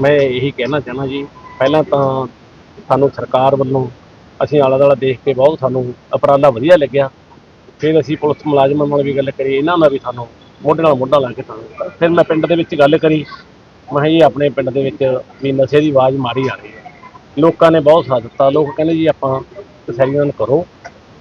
ਮੈਂ ਇਹੀ ਕਹਿਣਾ ਚਾਹਨਾ ਜੀ, ਪਹਿਲਾਂ ਤਾਂ ਸਾਨੂੰ ਸਰਕਾਰ ਵੱਲੋਂ ਅਸੀਂ ਆਲਾ ਦਾਲਾ ਦੇਖ ਕੇ ਬਹੁਤ ਸਾਨੂੰ ਉਪਰਾਲਾ ਵਧੀਆ ਲੱਗਿਆ। ਫਿਰ ਅਸੀਂ ਪੁਲਿਸ ਮੁਲਾਜ਼ਮਾਂ ਨਾਲ ਵੀ ਗੱਲ ਕਰੀ, ਇਹਨਾਂ ਨਾਲ ਵੀ ਸਾਨੂੰ ਮੋਢੇ ਨਾਲ ਮੋਢਾ ਲਾ ਕੇ ਸਾਨੂੰ ਫਿਰ ਮੈਂ ਪਿੰਡ ਦੇ ਵਿੱਚ ਗੱਲ ਕਰੀ। ਮੈਂ ਕਿਹਾ ਜੀ, ਆਪਣੇ ਪਿੰਡ ਦੇ ਵਿੱਚ ਵੀ ਨਸ਼ੇ ਦੀ ਆਵਾਜ਼ ਮਾਰੀ ਆ ਰਹੀ ਹੈ। ਲੋਕਾਂ ਨੇ ਬਹੁਤ ਸਾਥ ਦਿੱਤਾ। ਲੋਕ ਕਹਿੰਦੇ ਜੀ, ਆਪਾਂ ਤਸੱਲੀਆਂ ਕਰੋ।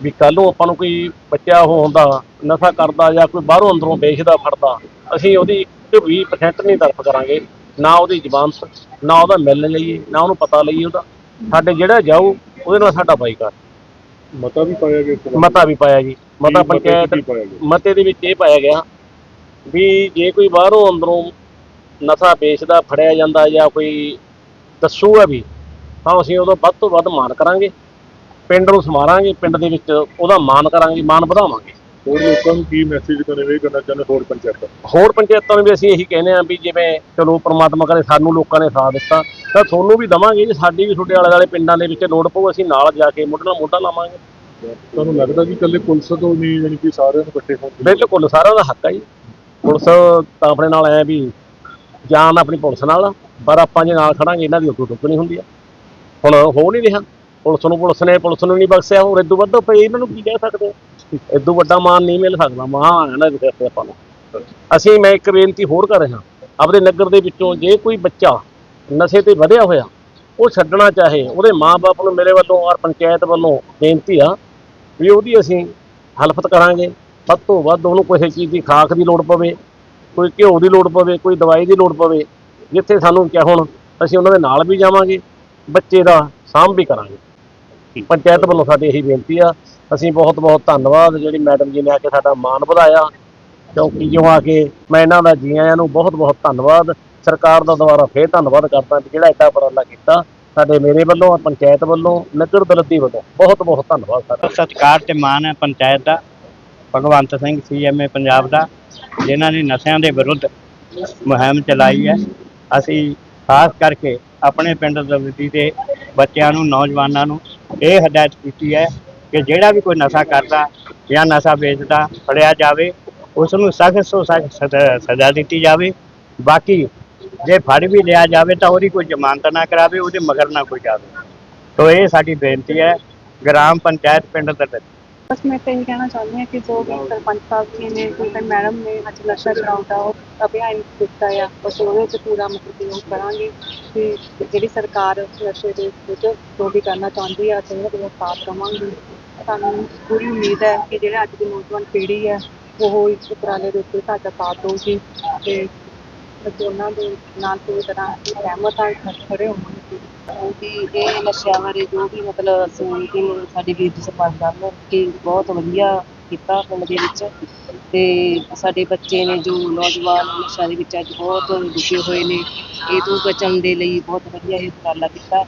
ਵੀ ਕੱਲ੍ਹ ਨੂੰ ਆਪਾਂ ਨੂੰ ਕੋਈ ਬੱਚਾ ਉਹ ਹੁੰਦਾ, ਨਸ਼ਾ ਕਰਦਾ ਜਾਂ ਕੋਈ ਬਾਹਰੋਂ ਅੰਦਰੋਂ ਵੇਚਦਾ ਫੜਦਾ, ਅਸੀਂ ਉਹਦੀ ਇੱਕ ਵੀ percent ਨਹੀਂ ਤਰਫ ਕਰਾਂਗੇ। ਨਾ ਉਹਦੀ ਜ਼ਮਾਨਤ ਨਾ ਉਹਦਾ ਮਿਲ ਲਈਏ ਨਾ ਉਹਨੂੰ ਪਤਾ ਲਈਏ ਉਹਦਾ। ਸਾਡੇ ਜਿਹੜਾ ਜਾਊ ਉਹਦੇ ਨਾਲ ਸਾਡਾ ਬਾਈਕਾਟ। ਮਤਾ ਵੀ ਪਾਇਆ ਗਿਆ ਇਸ ਤਰ੍ਹਾਂ ਮਤਾ ਵੀ ਪਾਇਆ ਜੀ। ਮਤਾ ਪੰਚਾਇਤ ਮਤੇ ਦੇ ਵਿੱਚ ਇਹ ਪਾਇਆ ਗਿਆ ਵੀ ਜੇ ਕੋਈ ਬਾਹਰੋਂ ਅੰਦਰੋਂ ਨਸ਼ਾ ਵੇਚਦਾ ਫੜਿਆ ਜਾਂਦਾ ਜਾਂ ਕੋਈ ਦੱਸੂਗਾ ਵੀ ਤਾਂ ਅਸੀਂ ਉਦੋਂ ਵੱਧ ਤੋਂ ਵੱਧ ਮਾਨ ਕਰਾਂਗੇ। ਪਿੰਡ ਨੂੰ ਸਮਾਰਾਂਗੇ ਪਿੰਡ ਦੇ ਵਿੱਚ ਉਹਦਾ ਮਾਨ ਕਰਾਂਗੇ ਮਾਨ ਵਧਾਵਾਂਗੇ। ਹੋਰ ਲੋਕਾਂ ਨੂੰ ਕੀ ਮੈਸੇਜ ਕਨਵੇ ਕਰਨਾ ਚਾਹੁੰਦੇ ਹੋਰ ਪੰਚਾਇਤਾਂ? ਹੋਰ ਪੰਚਾਇਤਾਂ ਨੂੰ ਵੀ ਅਸੀਂ ਇਹੀ ਕਹਿੰਦੇ ਹਾਂ ਵੀ ਜਿਵੇਂ ਚਲੋ ਪ੍ਰਮਾਤਮਾ ਕਰੇ ਸਾਨੂੰ ਲੋਕਾਂ ਨੇ ਸਾਥ ਦਿੱਤਾ ਤਾਂ ਤੁਹਾਨੂੰ ਵੀ ਦਵਾਂਗੇ ਜੀ ਸਾਡੀ ਵੀ ਤੁਹਾਡੇ ਆਲੇ ਦੁਆਲੇ ਪਿੰਡਾਂ ਦੇ ਵਿੱਚ ਲੋੜ ਪਊ ਅਸੀਂ ਨਾਲ ਜਾ ਕੇ ਮੋਢੇ ਨਾਲ ਮੋਢਾ ਲਾਵਾਂਗੇ। ਤੁਹਾਨੂੰ ਲੱਗਦਾ ਕਿ ਇਕੱਲੇ ਪੁਲਿਸ ਤੋਂ ਨਹੀਂ ਯਾਨੀ ਕਿ ਸਾਰਿਆਂ ਨੂੰ ਇਕੱਠੇ ਹੋਣ ਦੀ? ਬਿਲਕੁਲ ਸਾਰਿਆਂ ਦਾ ਹੱਕ ਹੈ ਜੀ। ਪੁਲਿਸ ਤਾਂ ਆਪਣੇ ਨਾਲ ਐ ਵੀ ਜਾਨ ਆਪਣੀ ਪੁਲਿਸ ਨਾਲ ਆ, ਪਰ ਆਪਾਂ ਜੇ ਨਾਲ ਖੜਾਂਗੇ ਇਹਨਾਂ ਦੀ ਉੱਤੋਂ ਟੁੱਕ ਨਹੀਂ ਹੁੰਦੀ ਆ। ਹੁਣ ਹੋ ਨਹੀਂ ਰਿਹਾ। ਪੁਲਿਸ ਨੂੰ ਪੁਲਿਸ ਨੇ ਪੁਲਿਸ ਨੂੰ ਨਹੀਂ ਬਖਸ਼ਿਆ ਹੋਰ ਇਦੋਂ ਵੱਧ ਪਈ ਇਹਨਾਂ ਨੂੰ ਕੀ ਕਹਿ ਸਕਦੇ ਇਦੋਂ ਵੱਡਾ ਮਾਨ ਨਹੀਂ ਮਿਲ ਸਕਦਾ ਮਾਨ ਹੈ ਨਾ ਇਹਦੇ ਆਪਾਂ ਨੂੰ। ਅਸੀਂ, ਮੈਂ ਇੱਕ ਬੇਨਤੀ ਹੋਰ ਕਰ ਰਿਹਾ ਆਪਣੇ ਨਗਰ ਦੇ ਵਿੱਚੋਂ ਜੇ ਕੋਈ ਬੱਚਾ ਨਸ਼ੇ ਤੇ ਵਧਿਆ ਹੋਇਆ, ਉਹ ਛੱਡਣਾ ਚਾਹੇ, ਉਹਦੇ ਮਾਪੇ ਨੂੰ ਮੇਰੇ ਵੱਲੋਂ ਔਰ ਪੰਚਾਇਤ ਵੱਲੋਂ ਬੇਨਤੀ ਆ ਵੀ ਉਹਦੀ ਅਸੀਂ ਹਲਫਤ ਕਰਾਂਗੇ। ਵੱਧ ਤੋਂ ਵੱਧ ਉਹਨੂੰ ਕਿਸੇ ਚੀਜ਼ ਦੀ ਖਾਕ ਦੀ ਲੋੜ ਪਵੇ, ਕੋਈ ਘਿਓ ਦੀ ਲੋੜ ਪਵੇ, ਕੋਈ ਦਵਾਈ ਦੀ ਲੋੜ ਪਵੇ, ਜਿੱਥੇ ਸਾਨੂੰ ਕਿਹਾ ਹੁਣ ਅਸੀਂ ਉਹਨਾਂ ਦੇ ਨਾਲ ਵੀ ਜਾਵਾਂਗੇ, ਬੱਚੇ ਦਾ ਸਾਂਭ ਵੀ ਕਰਾਂਗੇ। ਪੰਚਾਇਤ ਵੱਲੋਂ ਸਾਡੀ ਇਹੀ ਬੇਨਤੀ ਆ। ਅਸੀਂ ਬਹੁਤ ਬਹੁਤ ਧੰਨਵਾਦ ਜਿਹੜੀ ਮੈਡਮ ਜੀ ਨੇ ਆ ਕੇ ਸਾਡਾ ਮਾਣ ਵਧਾਇਆ। ਕਿਉਂਕਿ ਜੋ ਆ ਕੇ ਮੈਂ ਇਹਨਾਂ ਦਾ ਜੀ ਆਇਆਂ ਨੂੰ ਬਹੁਤ ਬਹੁਤ ਧੰਨਵਾਦ। ਸਰਕਾਰ ਦਾ ਦੁਬਾਰਾ ਫੇਰ ਧੰਨਵਾਦ ਕਰਦਾ ਜਿਹੜਾ ਐਡਾ ਉਪਰਾਲਾ ਕੀਤਾ। ਸਾਡੇ ਮੇਰੇ ਵੱਲੋਂ ਪੰਚਾਇਤ ਵੱਲੋਂ ਨਗਰ ਦਲਤੀ ਵੱਲੋਂ ਬਹੁਤ ਬਹੁਤ ਧੰਨਵਾਦ ਸਾਡਾ। ਸਤਿਕਾਰ ਤੇ ਮਾਣ ਹੈ ਪੰਚਾਇਤ ਦਾ ਭਗਵੰਤ ਸਿੰਘ ਸੀਐਮਏ ਪੰਜਾਬ ਦਾ ਜਿਨ੍ਹਾਂ ਨੇ ਨਸ਼ਿਆਂ ਦੇ ਵਿਰੁੱਧ ਮੁਹਿੰਮ ਚਲਾਈ ਹੈ। ਅਸੀਂ ਖਾਸ ਕਰਕੇ ਆਪਣੇ ਪਿੰਡ ਦਲਤੀ ਦੇ ਬੱਚਿਆਂ ਨੂੰ ਨੌਜਵਾਨਾਂ ਨੂੰ ਇਹ ਹਦਾਇਤ ਕੀਤੀ ਹੈ ਕਿ ਜਿਹੜਾ ਵੀ ਕੋਈ ਨਸ਼ਾ ਕਰਦਾ ਜਾਂ ਨਸ਼ਾ ਵੇਚਦਾ, ਫੜਿਆ ਜਾਵੇ ਉਸ ਨੂੰ ਸਖਤ ਤੋਂ ਸਖਤ ਸਜ਼ਾ- ਸਜ਼ਾ ਦਿੱਤੀ ਜਾਵੇ। ਬਾਕੀ ਜੇ ਫੜ ਵੀ ਲਿਆ ਜਾਵੇ ਤਾਂ ਉਹਦੀ ਕੋਈ ਜ਼ਮਾਨਤ ਨਾ ਕਰਾਵੇ, ਉਹਦੇ ਮਗਰ ਨਾ ਕੋਈ ਜਾਵੇ। ਤੋ ਇਹ ਸਾਡੀ ਬੇਨਤੀ ਹੈ, ਗ੍ਰਾਮ ਪੰਚਾਇਤ ਪਿੰਡ ਦਲਤੀ ਬਸ ਮੈਂ ਤਾਂ ਇਹ ਕਹਿਣਾ ਚਾਹੁੰਦੀ ਹਾਂ ਕਿ ਜੋ ਵੀ ਸਰਪੰਚ ਸਾਹਿਬ ਜੀ ਨੇ ਕੋਈ ਮੈਡਮ ਨੇ ਅੱਜ ਨਸ਼ਾ ਛਡਾਉਣ ਦਾ ਉਹ ਅਭਿਆਨ ਦਿੱਤਾ ਆ। ਬਸ ਉਹਦੇ 'ਚ ਪੂਰਾ ਮਤਲਬ ਉਹ ਕਰਾਂਗੇ ਕਿ ਜਿਹੜੀ ਸਰਕਾਰ ਨਸ਼ੇ ਦੇ ਵਿੱਚ ਜੋ ਵੀ ਕਰਨਾ ਚਾਹੁੰਦੀ ਆ, ਅਸੀਂ ਉਹਦਾ ਸਾਥ ਦੇਵਾਂਗੇ ਸਾਨੂੰ ਪੂਰੀ ਉਮੀਦ ਹੈ ਕਿ ਜਿਹੜੇ ਅੱਜ ਦੀ ਨੌਜਵਾਨ ਪੀੜ੍ਹੀ ਹੈ ਉਹ ਇਸ ਉਪਰਾਲੇ ਦੇ ਉੱਤੇ ਸਾਡਾ ਸਾਥ ਦੇਊਗੀ ਤੇ ਉਹਨਾਂ ਦੇ ਨਾਲ ਪੂਰੀ ਤਰ੍ਹਾਂ ਸਹਿਮਤ ਹਾਂ, ਖੜੇ ਹੋਵਾਂਗੇ। ਕਿ ਇਹ ਨਸ਼ਿਆਂ ਬਾਰੇ ਜੋ ਵੀ ਮਤਲਬ ਅਸੀਂ ਕਿ ਸਾਡੇ ਵੀਰ ਜੀ ਸਰਪੰਚ ਸਾਹਿਬ ਨੇ ਕਿ ਬਹੁਤ ਵਧੀਆ ਕੀਤਾ ਪਿੰਡ ਦੇ ਵਿੱਚ ਤੇ ਸਾਡੇ ਬੱਚੇ ਨੇ ਜੋ ਨੌਜਵਾਨ ਨਸ਼ਿਆਂ ਦੇ ਵਿੱਚ ਅੱਜ ਬਹੁਤ ਡੁੱਬੇ ਹੋਏ ਨੇ, ਇਹ ਤੋਂ ਬਚਣ ਦੇ ਲਈ ਬਹੁਤ ਵਧੀਆ ਇਹ ਉਪਰਾਲਾ ਕੀਤਾ।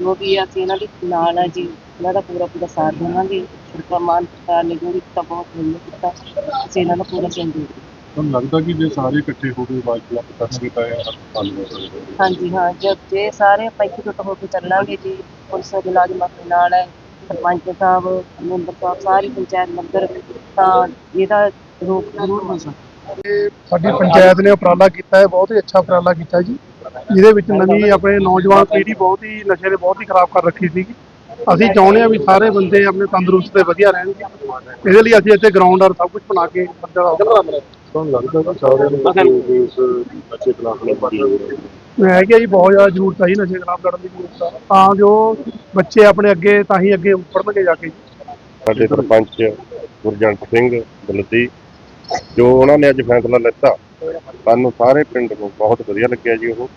ਜੋ ਵੀ ਅਸੀਂ ਇਹਨਾਂ ਦੇ ਨਾਲ ਆ ਜੀ, ਇਹਨਾਂ ਦਾ ਪੂਰਾ ਪੂਰਾ ਸਾਥ ਦੇਵਾਂਗੇ। ਸਰਕਾਰ ਮਾਨ ਸਰਕਾਰ ਨੇ ਜੋ ਵੀ ਕੀਤਾ, ਬਹੁਤ ਵਧੀਆ ਕੀਤਾ। ਅਸੀਂ ਇਹਨਾਂ ਦਾ ਪੂਰਾ ਸਹਿਯੋਗ ਤੁਹਾਨੂੰ ਲੱਗਦਾ ਕਿ ਜੇ ਸਾਰੇ ਇਕੱਠੇ ਹੋ ਕੇ ਆਵਾਜ਼ ਬੁਲੰਦ ਕਰਨਗੇ ਤਾਂ ਇਹ ਹੱਲ ਹੋ ਸਕਦਾ ਹੈ ਹਾਂਜੀ ਹਾਂ ਜਦ ਜੇ ਸਾਰੇ ਆਪਾਂ ਇਕਜੁੱਟ ਹੋ ਕੇ ਚੱਲਾਂਗੇ ਜੀ ਪੁਲਿਸ ਦੇ ਮੁਲਾਜ਼ਮਾਂ ਦੇ ਨਾਲ ਹੈ ਸਰਪੰਚ ਸਾਹਿਬ ਮੈਂਬਰ ਸਾਹਿਬ ਸਾਰੀ ਪੰਚਾਇਤ ਮੈਂਬਰ ਤਾਂ ਇਹਦਾ ਰੋਕ ਜ਼ਰੂਰ ਹੋ ਸਕਦਾ। ਸਾਡੀ ਪੰਚਾਇਤ ਨੇ ਉਪਰਾਲਾ ਕੀਤਾ ਹੈ ਬਹੁਤ ਹੀ ਅੱਛਾ ਉਪਰਾਲਾ ਕੀਤਾ ਜੀ। ਜਿਹਦੇ ਵਿੱਚ ਨਵੀਂ ਆਪਣੇ ਨੌਜਵਾਨ ਪੀੜ੍ਹੀ ਬਹੁਤ ਹੀ ਨਸ਼ੇ ਨੇ ਬਹੁਤ ਹੀ ਖਰਾਬ ਕਰ ਰੱਖੀ ਸੀਗੀ। ਅਸੀਂ ਚਾਹੁੰਦੇ ਹਾਂ ਵੀ ਸਾਰੇ ਬੰਦੇ ਆਪਣੇ ਤੰਦਰੁਸਤ ਤੇ ਵਧੀਆ ਰਹਿਣਗੇ ਇਹਦੇ ਲਈ ਅਸੀਂ ਇੱਥੇ ਗਰਾਊਂਡ ਔਰ ਸਭ ਕੁਝ ਬਣਾ ਕੇ ਬੰਦੇ ਦਾ ਤੁਹਾਨੂੰ ਲੱਗਦਾ ਕਿ ਸਾਰਿਆਂ ਨੂੰ ਇਸ ਖਿਲਾਫ ਮੈਂ ਕਿਹਾ ਜੀ ਬਹੁਤ ਜ਼ਿਆਦਾ ਜ਼ਰੂਰਤ ਹੈ ਜੀ ਨਸ਼ੇ ਖਿਲਾਫ ਲੜਨ ਦੀ ਜ਼ਰੂਰਤ ਹੈ ਤਾਂ ਜੋ ਬੱਚੇ ਆਪਣੇ ਅੱਗੇ ਤਾਂ ਹੀ ਅੱਗੇ ਪੜ੍ਹਨਗੇ ਜਾ ਕੇ। ਸਾਡੇ ਸਰਪੰਚ ਗੁਰਜੰਟ ਸਿੰਘ ਦਲਤੀ ਜੋ ਉਹਨਾਂ ਨੇ ਅੱਜ ਫੈਸਲਾ ਲਿੱਤਾ ਸਾਨੂੰ ਸਾਰੇ ਪਿੰਡ ਨੂੰ ਬਹੁਤ ਵਧੀਆ ਲੱਗਿਆ ਜੀ ਉਹ।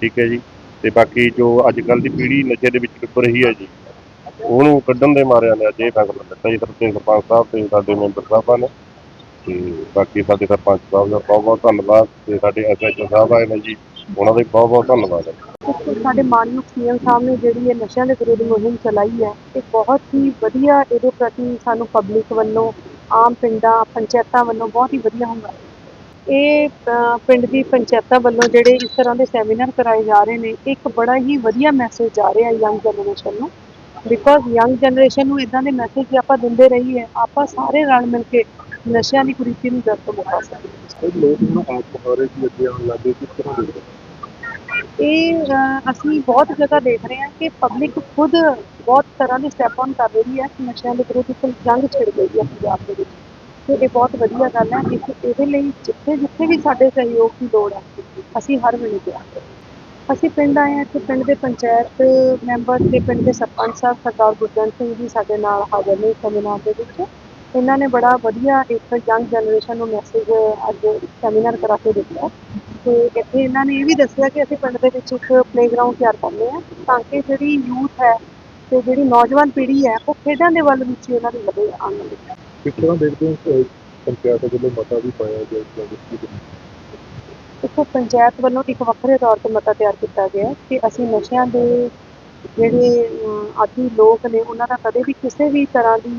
ਠੀਕ ਹੈ ਜੀ। ਤੇ ਬਾਕੀ ਜੋ ਅੱਜ ਕੱਲ ਦੀ ਪੀੜ੍ਹੀ ਨਸ਼ੇ ਦੇ ਵਿੱਚ ਡੁੱਬ ਰਹੀ ਹੈ ਜੀ ਉਹਨੂੰ ਕੱਢਣ ਦੇ ਮਾਰਿਆਂ ਨੇ ਅੱਜ ਇਹ ਫੈਸਲਾ ਲਿੱਤਾ ਜੀ। ਸਰਪੰਚ ਸਰਪੰਚ ਸਾਹਿਬ ਤੇ ਸਾਡੇ ਮੈਂਬਰ ਸਾਹਿਬਾਂ ਨੇ। ਤੇ ਬਾਕੀ ਸਾਡੇ ਸਰਪੰਚ ਸਾਹਿਬ ਦਾ ਬਹੁਤ ਬਹੁਤ ਧੰਨਵਾਦ ਤੇ ਸਾਡੇ ਐਸਐਚਓ ਸਾਹਿਬ ਆਏ ਨੇ ਜੀ, ਉਹਨਾਂ ਦਾ ਵੀ ਬਹੁਤ ਬਹੁਤ ਧੰਨਵਾਦ। ਹੈ ਸਾਡੇ ਮਾਨਯੋਗ ਸੀਐਮ ਸਾਹਿਬ ਨੇ ਜਿਹੜੀ ਇਹ ਨਸ਼ਿਆਂ ਦੇ ਵਿਰੁੱਧ ਮੁਹਿੰਮ ਚਲਾਈ ਹੈ, ਇਹ ਬਹੁਤ ਹੀ ਵਧੀਆ ਇਹਦੇ ਪ੍ਰਤੀ ਸਾਨੂੰ ਪਬਲਿਕ ਵੱਲੋਂ, ਆਮ ਪਿੰਡਾਂ, ਪੰਚਾਇਤਾਂ ਵੱਲੋਂ ਬਹੁਤ ਹੀ ਵਧੀਆ ਹੁੰਦਾ ਇਹ ਪਿੰਡ ਦੀ ਪੰਚਾਇਤਾਂ ਵੱਲੋਂ ਜਿਹੜੇ ਇਸ ਤਰ੍ਹਾਂ ਦੇ ਸੈਮੀਨਾਰ ਕਰਾਏ ਜਾ ਰਹੇ ਨੇ ਇੱਕ ਬੜਾ ਹੀ ਵਧੀਆ ਮੈਸੇਜ ਜਾ ਰਿਹਾ ਯੰਗ ਜਨਰੇਸ਼ਨ ਨੂੰ। ਬਿਕੋਜ਼ ਯੰਗ ਜਨਰੇਸ਼ਨ ਨੂੰ ਇਦਾਂ ਦੇ ਮੈਸੇਜ ਆਪਾਂ ਦਿੰਦੇ ਰਹੀਏ, ਆਪਾਂ ਸਾਰੇ ਰਲ ਮਿਲ ਕੇ ਨਸ਼ਿਆਂ ਦੀ ਕੁਰੀਤੀ ਨੂੰ ਜੜ ਤੋਂ ਮੁਕਾ ਸਕਦੇ ਲੋਕ ਹੁਣ ਆਪ ਮੁਹਾਰੇ ਦੀ ਅੱਗੇ ਆਉਣ ਲੱਗੇ ਕਿਸ ਤਰ੍ਹਾਂ ਦੇ ਇਹ ਅਹ, ਅਸੀਂ ਬਹੁਤ ਜਗ੍ਹਾ ਦੇਖ ਰਹੇ ਹਾਂ ਕਿ ਪਬਲਿਕ ਖੁਦ ਬਹੁਤ ਤਰ੍ਹਾਂ ਦੇ ਸਟੈਪ ਆਨ ਕਰ ਰਹੀ ਹੈ ਕਿ ਨਸ਼ਿਆਂ ਦੇ ਵਿਰੁੱਧ ਇੱਕ ਜੰਗ ਛਿੜ ਗਈ ਹੈ ਪੰਜਾਬ ਦੇ ਵਿੱਚ। ਤੇ ਇਹ ਬਹੁਤ ਵਧੀਆ ਗੱਲ ਹੈ ਇਸ ਇਹਦੇ ਲਈ ਜਿੱਥੇ ਜਿੱਥੇ ਵੀ ਸਾਡੇ ਸਹਿਯੋਗ ਦੀ ਲੋੜ ਹੈ ਅਸੀਂ ਹਰ ਵੇਲੇ ਤਿਆਰ ਅਸੀਂ ਪਿੰਡ ਆਏ ਹਾਂ ਤੇ ਪਿੰਡ ਦੇ ਪੰਚਾਇਤ ਮੈਂਬਰ ਤੇ ਪਿੰਡ ਦੇ ਸਰਪੰਚ ਸਾਹਿਬ ਸਰਦਾਰ ਗੁਰਜੰਟ ਸਿੰਘ ਜੀ ਸਾਡੇ ਨਾਲ ਹਾਜ਼ਰ ਨੇ ਸੈਮੀਨਾਰ ਦੇ ਵਿੱਚ। ਇਹਨਾਂ ਨੇ ਬੜਾ ਵਧੀਆ ਇੱਕ ਯੰਗ ਜਨਰੇਸ਼ਨ ਨੂੰ ਮੈਸੇਜ ਅੱਜ ਸੈਮੀਨਾਰ ਕਰਾ ਕੇ ਦਿੱਤਾ ਤੇ ਇੱਥੇ ਇਹਨਾਂ ਨੇ ਇਹ ਵੀ ਦੱਸਿਆ ਕਿ ਅਸੀਂ ਪਿੰਡ ਦੇ ਵਿੱਚ ਇੱਕ ਪਲੇਗਰਾਉਂਡ ਤਿਆਰ ਕਰਨੇ ਆ ਤਾਂ ਕਿ ਜਿਹੜੀ ਯੂਥ ਹੈ ਤੇ ਜਿਹੜੀ ਨੌਜਵਾਨ ਪੀੜ੍ਹੀ ਹੈ ਉਹ ਖੇਡਾਂ ਦੇ ਵੱਲ ਵਿੱਚ ਉਹਨਾਂ ਦੀ ਵਧੇ ਆਉਣ ਲੱਗੇ ਕਿਸ ਤਰ੍ਹਾਂ ਦੇਖਦੇ ਹੋ ਪੰਚਾਇਤ ਵੱਲੋਂ ਮਤਾ ਵੀ ਪਾਇਆ ਗਿਆ ਇਸ ਬਾਰੇ? ਦੇਖੋ ਪੰਚਾਇਤ ਵੱਲੋਂ ਇੱਕ ਵੱਖਰੇ ਤੌਰ ਤੇ ਮਤਾ ਤਿਆਰ ਕੀਤਾ ਗਿਆ ਕਿ ਅਸੀਂ ਨਸ਼ਿਆਂ ਦੇ ਜਿਹੜੇ ਆਦੀ ਲੋਕ ਨੇ ਉਹਨਾਂ ਦਾ ਕਦੇ ਵੀ ਕਿਸੇ ਵੀ ਤਰ੍ਹਾਂ ਦੀ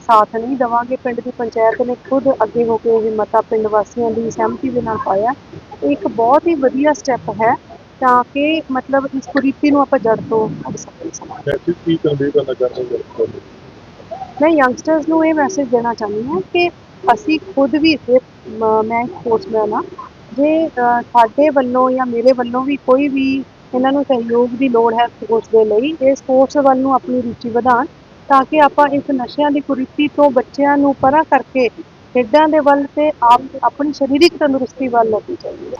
ਸਾਥ ਨਹੀਂ ਦੇਵਾਂਗੇ। ਪਿੰਡ ਦੀ ਪੰਚਾਇਤ ਨੇ ਖੁਦ ਅੱਗੇ ਹੋ ਕੇ ਇਹ ਮਤਾ ਪਿੰਡ ਵਾਸੀਆਂ ਦੀ ਸਹਿਮਤੀ ਦੇ ਨਾਲ ਪਾਇਆ। ਇਹ ਇੱਕ ਬਹੁਤ ਹੀ ਵਧੀਆ ਸਟੈਪ ਹੈ ਤਾਂ ਕਿ ਮਤਲਬ ਇਸ ਕੁਰੀਤੀ ਨੂੰ ਆਪਾਂ ਜੜ ਤੋਂ ਕੱਢ ਸਕੀਏ। ਕੀ ਕਨਵੇ ਕਰਨਾ ਚਾਹੁੰਦੇ ਹੋ ਮੈਂ ਯੰਗਸਟਰਸ ਨੂੰ ਇਹ ਮੈਸੇਜ ਦੇਣਾ ਚਾਹੁੰਦੀ ਹਾਂ ਕਿ ਅਸੀਂ ਖੁਦ ਵੀ ਇੱਥੇ ਮ- ਮੈਂ ਸਪੋਰਟਸਮੈਨ ਹਾਂ। ਜੇ ਸਾਡੇ ਵੱਲੋਂ ਜਾਂ ਮੇਰੇ ਵੱਲੋਂ ਵੀ ਕੋਈ ਵੀ ਇਹਨਾਂ ਨੂੰ ਸਹਿਯੋਗ ਦੀ ਲੋੜ ਹੈ ਸਪੋਰਟਸ ਦੇ ਲਈ ਇਹ ਸਪੋਰਟਸ ਵੱਲ ਨੂੰ ਆਪਣੀ ਰੁਚੀ ਵਧਾਉਣ। ਤਾਂ ਕਿ ਆਪਾਂ ਇਸ ਨਸ਼ਿਆਂ ਦੀ ਕੁਰੀਤੀ ਤੋਂ ਬੱਚਿਆਂ ਨੂੰ ਪਰਾਂ ਕਰਕੇ ਖੇਡਾਂ ਦੇ ਵੱਲ ਤੇ ਆਪ ਆਪਣੀ ਸਰੀਰਕ ਤੰਦਰੁਸਤੀ ਵੱਲ ਲੈ ਕੇ ਚੱਲੀਏ।